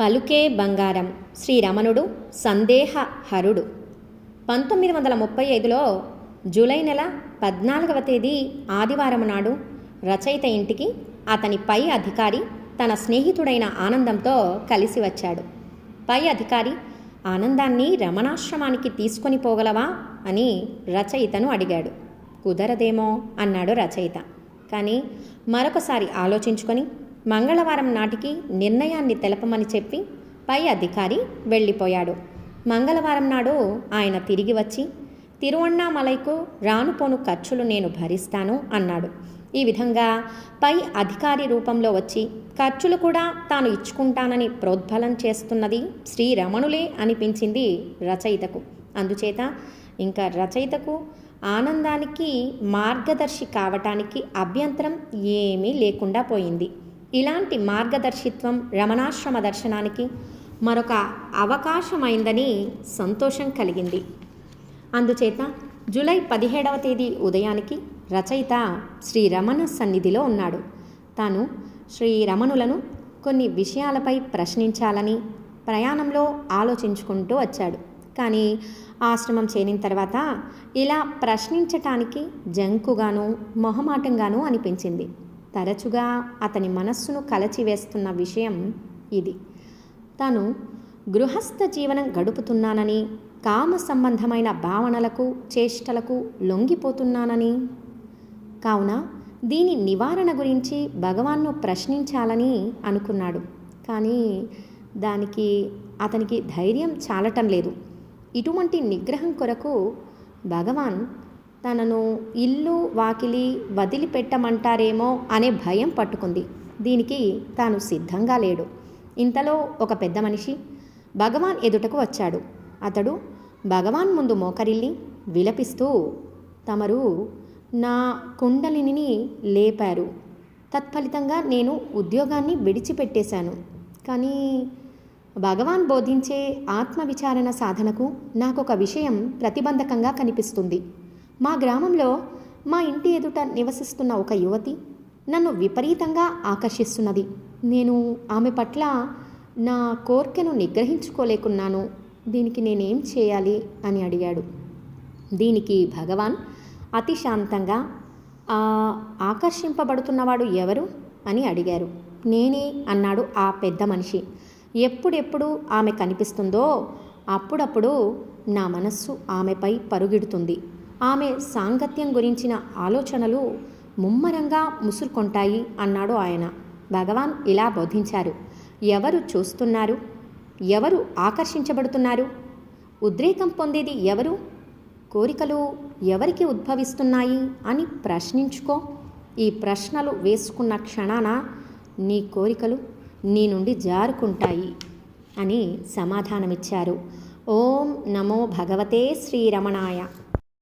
పలుకే బంగారం. శ్రీరమణుడు సందేహహరుడు పంతొమ్మిది వందల ముప్పై ఐదులో జూలై నెల పద్నాలుగవ తేదీ ఆదివారం నాడు రచయిత ఇంటికి అతని పై అధికారి తన స్నేహితుడైన ఆనందంతో కలిసి వచ్చాడు. పై అధికారి ఆనందాన్ని రమణాశ్రమానికి తీసుకొని పోగలవా? అని రచయితను అడిగాడు. కుదరదేమో అన్నాడు రచయిత. కానీ మరొకసారి ఆలోచించుకొని మంగళవారం నాటికి నిర్ణయాన్ని తెలపమని చెప్పి పై అధికారి వెళ్ళిపోయాడు. మంగళవారం నాడు ఆయన తిరిగి వచ్చి తిరువన్నామలైకు రానుపోను ఖర్చులు నేను భరిస్తాను అన్నాడు. ఈ విధంగా పై అధికారి రూపంలో వచ్చి ఖర్చులు కూడా తాను ఇచ్చుకుంటానని ప్రోద్బలం చేస్తున్నది శ్రీరమణులే అనిపించింది రచయితకు. అందుచేత ఇంకా రచయితకు ఆనందానికి మార్గదర్శి కావటానికి అభ్యంతరం ఏమీ లేకుండా పోయింది. ఇలాంటి మార్గదర్శిత్వం రమణాశ్రమ దర్శనానికి మరొక అవకాశమైందని సంతోషం కలిగింది. అందుచేత జూలై పదిహేడవ తేదీ ఉదయానికి రచయిత శ్రీ రమణ సన్నిధిలో ఉన్నాడు. తాను శ్రీ రమణులను కొన్ని విషయాలపై ప్రశ్నించాలని ప్రయాణంలో ఆలోచించుకుంటూ వచ్చాడు. కానీ ఆశ్రమం చేరిన తర్వాత ఇలా ప్రశ్నించటానికి జంకుగాను మొహమాటంగాను అనిపించింది. తరచుగా అతని మనస్సును కలచివేస్తున్న విషయం ఇది. తాను గృహస్థ జీవనం గడుపుతున్నానని కామ సంబంధమైన భావనలకు చేష్టలకు లొంగిపోతున్నానని. కావున దీని నివారణ గురించి భగవాన్ను ప్రశ్నించాలని అనుకున్నాడు. కానీ దానికి అతనికి ధైర్యం చాలటం లేదు. ఇటువంటి నిగ్రహం కొరకు భగవాన్ తనను ఇల్లు వాకిలి వదిలిపెట్టమంటారేమో అనే భయం పట్టుకుంది. దీనికి తాను సిద్ధంగా లేడు. ఇంతలో ఒక పెద్ద మనిషి భగవాన్ ఎదుటకు వచ్చాడు. అతడు భగవాన్ ముందు మోకరిల్లి విలపిస్తూ తమరు నా కుండలిని లేపారు. తత్ఫలితంగా నేను ఉద్యోగాన్ని విడిచిపెట్టేశాను. కానీ భగవాన్ బోధించే ఆత్మవిచారణ సాధనకు నాకొక విషయం ప్రతిబంధకంగా కనిపిస్తుంది. మా గ్రామంలో మా ఇంటి ఎదుట నివసిస్తున్న ఒక యువతి నన్ను విపరీతంగా ఆకర్షిస్తున్నది. నేను ఆమె పట్ల నా కోర్కెను నిగ్రహించుకోలేకున్నాను. దీనికి నేనేం చేయాలి? అని అడిగాడు. దీనికి భగవాన్ అతి శాంతంగా ఆకర్షింపబడుతున్నవాడు ఎవరు? అని అడిగారు. నేనే అన్నాడు ఆ పెద్ద మనిషి. ఎప్పుడెప్పుడు ఆమె కనిపిస్తుందో అప్పుడప్పుడు నా మనస్సు ఆమెపై పరుగిడుతుంది. ఆమె సాంగత్యం గురించిన ఆలోచనలు ముమ్మరంగా ముసురుకొంటాయి అన్నాడు ఆయన. భగవాన్ ఇలా బోధించారు. ఎవరు చూస్తున్నారు? ఎవరు ఆకర్షించబడుతున్నారు? ఉద్రేకం పొందేది ఎవరు? కోరికలు ఎవరికి ఉద్భవిస్తున్నాయి అని ప్రశ్నించుకో. ఈ ప్రశ్నలు వేసుకున్న క్షణాన నీ కోరికలు నీ నుండి జారుకుంటాయి అని సమాధానమిచ్చారు. ఓం నమో భగవతే శ్రీరమణాయ.